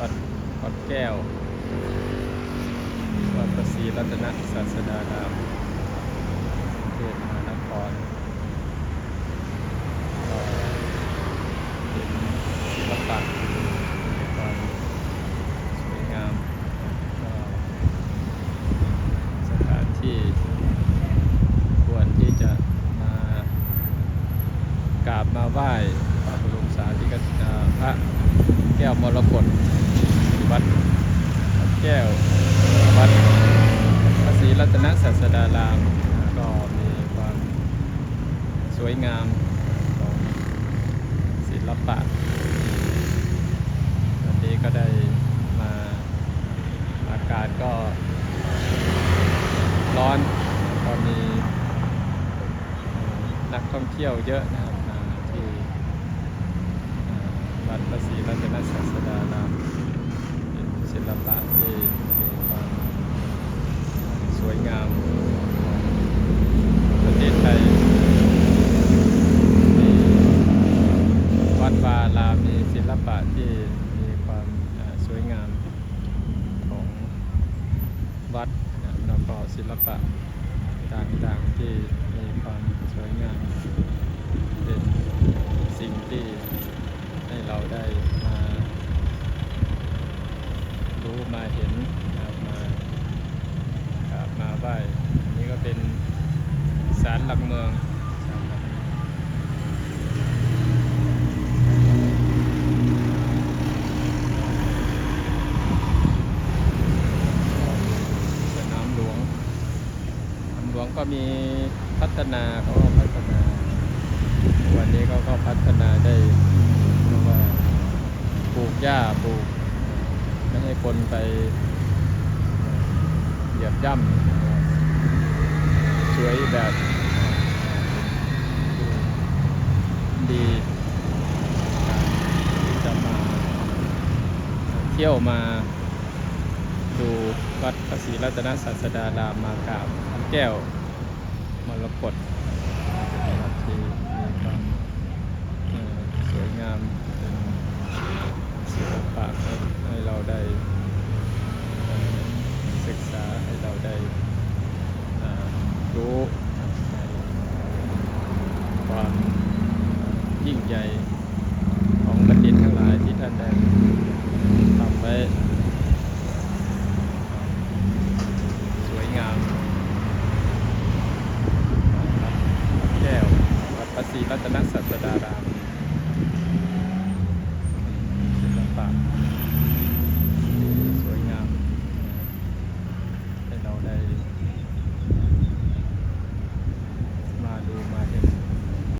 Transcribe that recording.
วัดวัดแก้ว วัดพระศรีรัตนศาสดารามกรุงเทพมหานครก็เป็นศิลปะมีความสวยงามก็สถานที่ควรที่จะมากราบมาไหว้พระบรมสารีริกธาตุ พระแก้วมรกตวัดแก้ววัดพระศรีรัตนศาสดารามก็มีความสวยงามของศิลปะวันนี้ก็ได้มาอากาศก็ร้อนก็มีนักท่องเที่ยวเยอะนะครับ วัดพระศรีรัตนศาสดารามเป็นศิลปะที่มีความสวยงามของประเทศไทยมีวัดวาลามีศิลปะที่มีความสวยงามของวัดแล้วก็ศิลปะต่างๆที่มีความสวยงาม เป็นสิ่งที่ให้เราได้มา รู้ มาเห็นนะครับมากราบมาไหว้อันนี้ก็เป็นศาลหลักเมืองหลักเมืองสนามหลวงสนามหลวงก็มีพัฒนาเขาก็พัฒนา วันนี้เขาก็พัฒนาได้เรียกว่าปลูกหญ้าปลูก ไม่ให้คนไปเหยียบย่ำสวยแบบดีที่จะมาเที่ยวมาดูวัดพระศรีรัตนศาสดารามมากราบแก้วมรกตที่มีความสวยงาม ใหญ่ของบัณฑิตทั้งหลายที่ท่านได้ทำไว้สวยงามแก้ววัพระศรีรัตนศาสดาราม